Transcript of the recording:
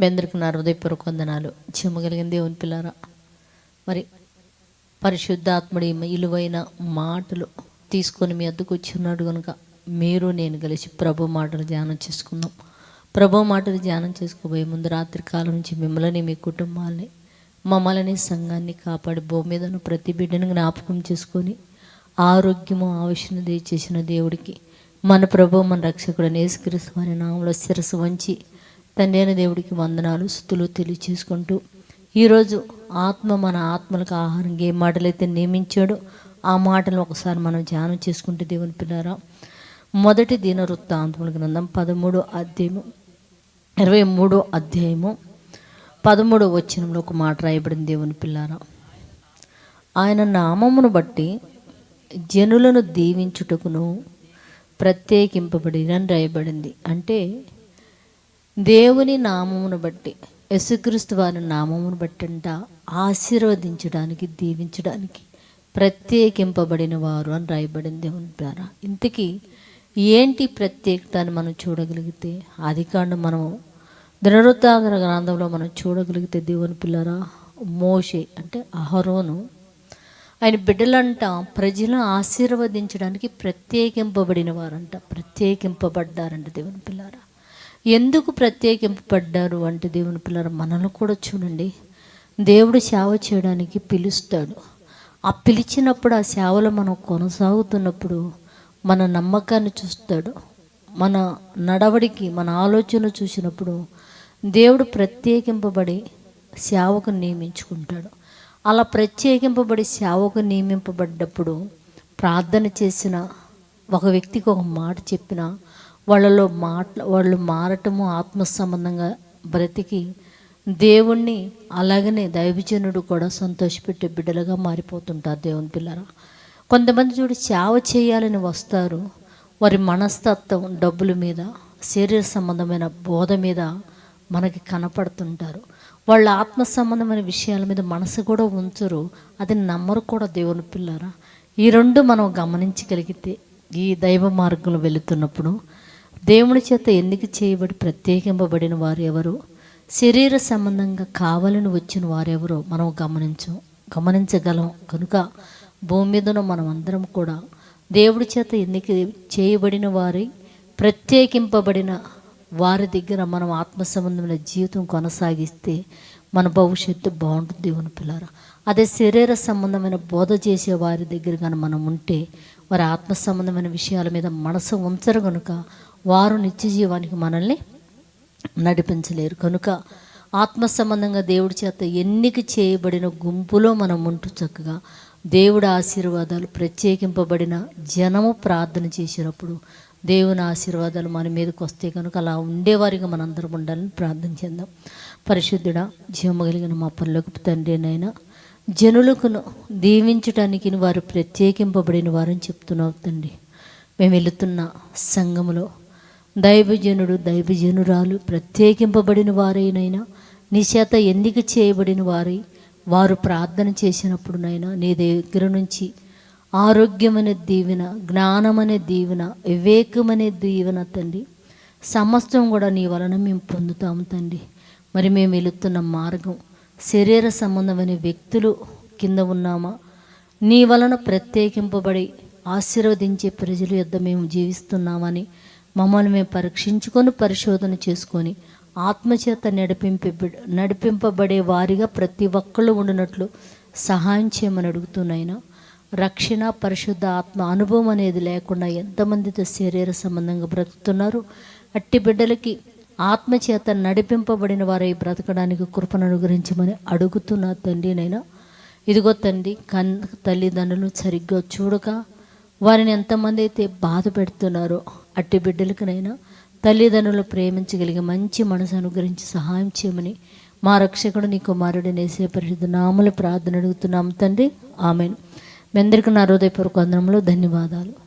మీ అందరికీ నా హృదయపూర్వక వందనాలు చెమ్మగలిగిన దేవుని పిల్లారా మరి పరిశుద్ధాత్ముడి ఇలువైన మాటలు తీసుకొని మీ అద్దకు వచ్చి కనుక మీరు నేను కలిసి ప్రభు మాటలు ధ్యానం చేసుకుందాం. ప్రభు మాటలు ధ్యానం చేసుకోబోయే ముందు రాత్రి కాలం నుంచి మిమ్మల్ని మీ కుటుంబాలని మమ్మల్ని సంఘాన్ని కాపాడి భూమి మీద ప్రతి బిడ్డను జ్ఞాపకం చేసుకొని ఆరోగ్యము ఆవిషను దయచేసిన దేవుడికి మన ప్రభు మన రక్షకుడు నేసుక్రీస్తు వారి నామంలో శిరస్సు వంచి తండ్రి అయిన దేవుడికి వందనాలు స్థుతులు తెలియచేసుకుంటూ ఈరోజు ఆత్మ మన ఆత్మలకు ఆహారం ఏ మాటలైతే నియమించాడో ఆ మాటలు ఒకసారి మనం ధ్యానం చేసుకుంటే దేవుని పిల్లారా మొదటి దిన వృత్తాంతముల గ్రంథం పదమూడో అధ్యాయము ఇరవై మూడో అధ్యాయము పదమూడో వచనంలో ఒక మాట రాయబడింది దేవుని పిల్లారా. ఆయన నామమును బట్టి జనులను దీవించుటకును ప్రత్యేకింపబడినని రాయబడింది. అంటే దేవుని నామమును బట్టి యేసుక్రీస్తు వారి నామమును బట్టి అంట ఆశీర్వదించడానికి దీవించడానికి ప్రత్యేకింపబడిన వారు అని రాయబడింది. దేవుని ద్వారా ఇంతకీ ఏంటి ప్రత్యేకత అని మనం చూడగలిగితే అది కాండ మనం దినవృత్తాంతర గ్రంథంలో మనం చూడగలిగితే దేవుని పిల్లరా మోషే అంటే అహరోను ఆయన బిడ్డలంట ప్రజలను ఆశీర్వదించడానికి ప్రత్యేకింపబడిన వారంట ప్రత్యేకింపబడ్డారంట దేవుని పిల్ల ఎందుకు ప్రత్యేకింపబడ్డారు అంటే దేవుని పిల్లలు మనల్ని కూడా చూడండి. దేవుడు సేవ చేయడానికి పిలుస్తాడు. ఆ పిలిచినప్పుడు ఆ సేవలో మనం కొనసాగుతున్నప్పుడు మన నమ్మకాన్ని చూస్తాడు. మన నడవడికి మన ఆలోచన చూసినప్పుడు దేవుడు ప్రత్యేకింపబడి సేవకు నియమించుకుంటాడు. అలా ప్రత్యేకింపబడి సేవకు నియమింపబడ్డప్పుడు ప్రార్థన చేసిన ఒక వ్యక్తికి ఒక మాట చెప్పిన వాళ్ళలో మాట్లా వాళ్ళు మారటము ఆత్మ సంబంధంగా బ్రతికి దేవుణ్ణి అలాగనే దైవజనుడు కూడా సంతోషపెట్టే బిడ్డలుగా మారిపోతుంటారు దేవుని పిల్లరా. కొంతమంది చూడు సేవ చేయాలని వస్తారు. వారి మనస్తత్వం డబ్బుల మీద శరీర సంబంధమైన బోధ మీద మనకి కనపడుతుంటారు. వాళ్ళ ఆత్మ సంబంధమైన విషయాల మీద మనసు కూడా ఉంచరు. అది నమ్మరు కూడా దేవుని పిల్లరా. ఈ రెండు మనం గమనించగలిగితే ఈ దైవ మార్గంలో వెళుతున్నప్పుడు దేవుని చేత ఎన్నిక చేయబడి ప్రత్యేకింపబడిన వారు ఎవరు? శరీర సంబంధంగా కావాలని వచ్చిన వారెవరో మనం గమనించం గమనించగలం. కనుక భూమి మీదను మనం అందరం కూడా దేవుడి చేత ఎన్నిక చేయబడిన వారి ప్రత్యేకింపబడిన వారి దగ్గర మనం ఆత్మ సంబంధమైన జీవితం కొనసాగిస్తే మన భవిష్యత్తు బాగుంటుంది దేవుని పిల్లరా. అదే శరీర సంబంధమైన బోధ చేసే వారి దగ్గర కానీ మనం ఉంటే వారి ఆత్మ సంబంధమైన విషయాల మీద మనసు ఉంచరు కనుక వారు నిత్య జీవానికి మనల్ని నడిపించలేరు. కనుక ఆత్మ సంబంధంగా దేవుడి చేత ఎన్నిక చేయబడిన గుంపులో మనం ఉంటూ చక్కగా దేవుడి ఆశీర్వాదాలు ప్రత్యేకింపబడిన జనము ప్రార్థన చేసినప్పుడు దేవుని ఆశీర్వాదాలు మన మీదకి వస్తే కనుక అలా ఉండేవారిగా మనందరం ఉండాలని ప్రార్థన చేద్దాం. జీవము కలిగిన మా పనులకు తండ్రినైనా జనులకును దీవించటానికి వారు ప్రత్యేకింపబడిన వారని చెప్తున్నావు తండ్రి. మేము వెళుతున్న సంఘములో దైవజనుడు దైవజనురాలు ప్రత్యేకింపబడిన వారైనైనా నీ చేత ఎందుకు చేయబడిన వారై వారు ప్రార్థన చేసినప్పుడునైనా నీ దగ్గర నుంచి ఆరోగ్యమనే దీవెన జ్ఞానమనే దీవెన వివేకమనే దీవెన తండ్రి సమస్తం కూడా నీ వలన మేము పొందుతాము తండ్రి. మరి మేము వెళుతున్న మార్గం శరీర సంబంధమైన వ్యక్తులు కింద ఉన్నామా? నీ వలన ప్రత్యేకింపబడి ఆశీర్వదించే ప్రజల యొద్ద మేము జీవిస్తున్నామని మమ్మల్ని మేము పరీక్షించుకొని పరిశోధన చేసుకొని ఆత్మచేత నడిపింప నడిపింపబడే వారిగా ప్రతి ఒక్కళ్ళు ఉండినట్లు సహాయం చేయమని అడుగుతున్నాయినా. రక్షణ పరిశుద్ధ ఆత్మ అనుభవం అనేది లేకుండా ఎంతమందితో శరీర సంబంధంగా బ్రతుకుతున్నారు? అట్టి బిడ్డలకి ఆత్మచేత నడిపింపబడిన వారై బ్రతకడానికి కృపను అనుగ్రహించమని తండ్రి తండ్రినైనా ఇదిగో తండ్రి కన్ తల్లిదండ్రులు సరిగ్గా చూడక వారిని ఎంతమంది అయితే బాధ పెడుతున్నారో అట్టి బిడ్డలకునైనా తల్లిదండ్రులు ప్రేమించగలిగే మంచి మనసు అనుగ్రహించి సహాయం చేయమని మా రక్షకుడు నీ కుమారుడు నేసే పరిశుద్ధ నామల ప్రార్థన అడుగుతున్నాం తండ్రి. ఆమెను. మీ అందరికీ నా హృదయపూర్వక అందరంలో ధన్యవాదాలు.